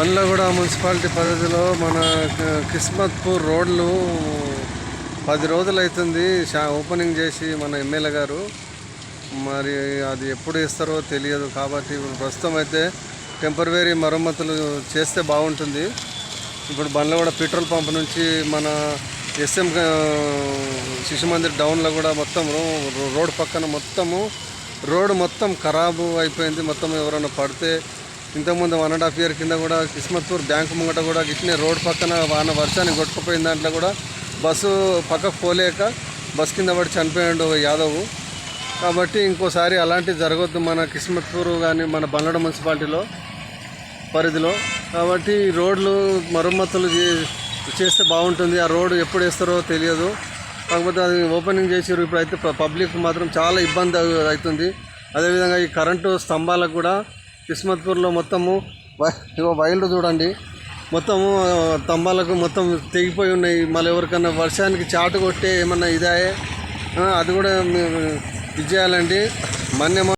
Bandlaguda municipality పరిధిలో మన కిస్మత్పూర్ రోడ్లు పది రోజులు అవుతుంది షా ఓపెనింగ్ చేసి మన ఎమ్మెల్యే గారు. మరి అది ఎప్పుడు ఇస్తారో తెలియదు కాబట్టి ఇప్పుడు ప్రస్తుతం అయితే టెంపరవరీ మరమ్మతులు చేస్తే బాగుంటుంది. ఇప్పుడు బండ్లగూడ పెట్రోల్ పంప్ నుంచి మన ఎస్ఎం శిశు మందిర్ డౌన్లో కూడా మొత్తం రోడ్డు రోడ్ పక్కన మొత్తము రోడ్ మొత్తం ఖరాబు అయిపోయింది. మొత్తం ఎవరైనా పడితే ఇంతకుముందు వన్ అండ్ హాఫ్ ఇయర్ కింద కూడా కిస్మత్పూర్ బ్యాంక్ ముంగట కూడా గిట్నే రోడ్ పక్కన వాన వర్షానికి కొట్టుకుపోయిన దాంట్లో కూడా బస్సు పక్కకు పోలేక బస్ కింద పడి చనిపోయాడు యాదవ్ కాబట్టి ఇంకోసారి అలాంటివి జరగొద్దు మన కిస్మత్పూర్ కానీ మన బల్లడ మున్సిపాలిటీలో పరిధిలో. కాబట్టి రోడ్లు మరమ్మతులు చే- చేస్తే బాగుంటుంది. ఆ రోడ్డు ఎప్పుడు వేస్తారో తెలియదు. కాకపోతే అది ఓపెనింగ్ చేసారు ఇప్పుడు అయితే పబ్లిక్ మాత్రం చాలా ఇబ్బంది అవుతుంది. అదేవిధంగా ఈ కరెంటు స్తంభాలకు కూడా కిస్మత్పూర్లో మొత్తము వై- ఇగో చూడండి. మొత్తము తంబాలకు మొత్తం తెగిపోయి ఉన్నాయి. మళ్ళీ ఎవరికన్నా వర్షానికి చాటు కొట్టే ఏమన్నా ఇదాయే? ఆ, అది కూడా మేము ఇది చేయాలండి మన్యమ